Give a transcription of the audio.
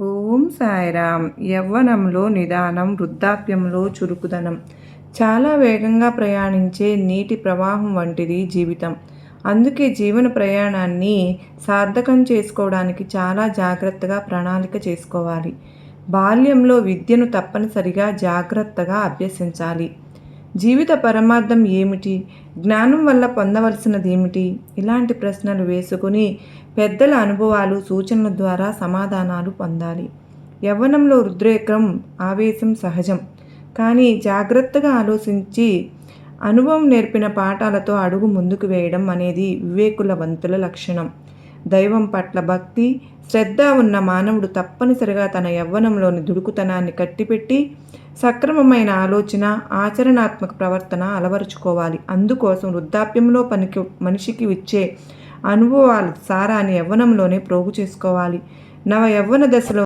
ఓం సాయిరామ్. యవ్వనంలో నిదానం వృద్ధాప్యంలో చురుకుదనం. చాలా వేగంగా ప్రయాణించే నీటి ప్రవాహం వంటిది జీవితం. అందుకే జీవన ప్రయాణాన్ని సార్థకం చేసుకోవడానికి చాలా జాగ్రత్తగా ప్రణాళిక చేసుకోవాలి. బాల్యంలో విద్యను తప్పనిసరిగా జాగ్రత్తగా అభ్యసించాలి. జీవిత పరమార్థం ఏమిటి? జ్ఞానం వల్ల పొందవలసినది ఏమిటి ఇలాంటి ప్రశ్నలు వేసుకుని పెద్దల అనుభవాలు సూచనల ద్వారా సమాధానాలు పొందాలి. యవ్వనంలో రుద్రేకం ఆవేశం సహజం. కానీ జాగ్రత్తగా ఆలోచించి అనుభవం నేర్పిన పాఠాలతో అడుగు ముందుకు వేయడం అనేది వివేకులవంతుల లక్షణం. దైవం పట్ల భక్తి శ్రద్ధ ఉన్న మానవుడు తప్పనిసరిగా తన యవ్వనంలోని దుడుకుతనాన్ని కట్టిపెట్టి సక్రమమైన ఆలోచన ఆచరణాత్మక ప్రవర్తన అలవరుచుకోవాలి. అందుకోసం వృద్ధాప్యంలో పనికి మనిషికి ఇచ్చే అనుభవాల సారాన్ని యవ్వనంలోనే ప్రోగు చేసుకోవాలి. నవ యవ్వన దశలో